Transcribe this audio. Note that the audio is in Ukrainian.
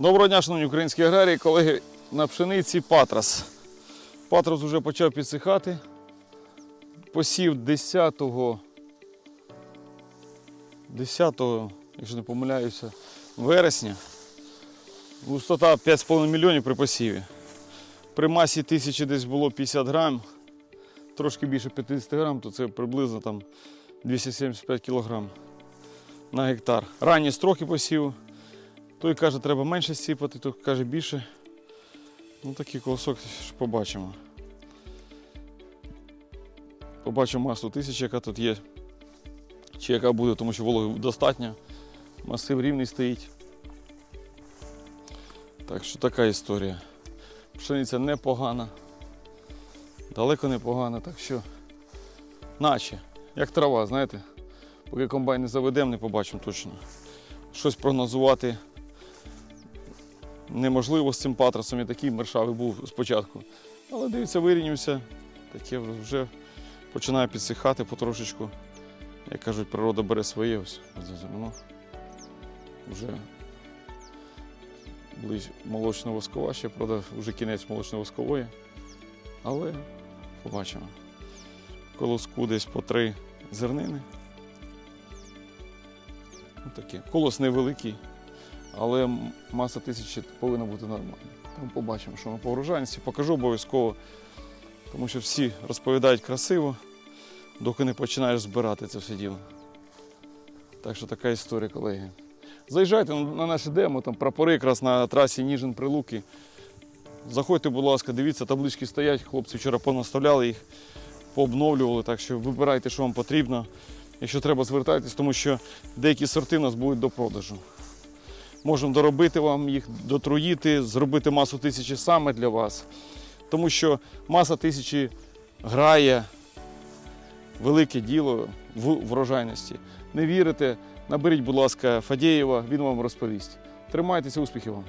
Доброго дня, шановні українські аграрії, колеги на пшениці Патрас. Патрас вже почав підсихати. Посів 10 10, якщо не помиляюся, вересня. Густота 5,5 мільйонів при посіві. При масі тисячі десь було 50 грам, трошки більше 50 грам, то це приблизно там 275 кілограм на гектар. Ранні строки посіву. Той каже, треба менше сіпати, той каже більше. Ну такий колосок побачимо. Побачимо масу тисячі, яка тут є. Чи яка буде, тому що вологи достатньо. Масив рівний стоїть. Так що така історія. Пшениця непогана. Далеко непогана, так що наче, як трава, знаєте, поки комбайн не заведемо, не побачимо точно. Щось прогнозувати неможливо з цим патрасом. Я такий мершавий був спочатку. Але дивіться, вирівнявся. Таке вже починає підсихати потрошечку. Як кажуть, природа бере своє ось за зерно. Вже ближче молочно-воскова, ще правда, вже кінець молочно-воскової. Але побачимо. Колоску десь по три зернини. Ну, таке. Колос невеликий, але маса тисячі повинна бути нормальна. Тому побачимо, що ми по врожайності. Покажу обов'язково, тому що всі розповідають красиво, доки не починаєш збирати це все діло. Так що така історія, колеги. Заїжджайте на наше демо, там прапори якраз на трасі Ніжин Прилуки. Заходьте, будь ласка, дивіться, таблички стоять. Хлопці вчора понаставляли їх, пообновлювали, так що вибирайте, що вам потрібно. Якщо треба, звертайтесь, тому що деякі сорти у нас будуть до продажу. Можемо доробити вам їх, дотруїти, зробити масу тисячі саме для вас. Тому що маса тисячі грає велике діло в врожайності. Не вірите, наберіть, будь ласка, Фадєєва, він вам розповість. Тримайтеся, успіхів вам!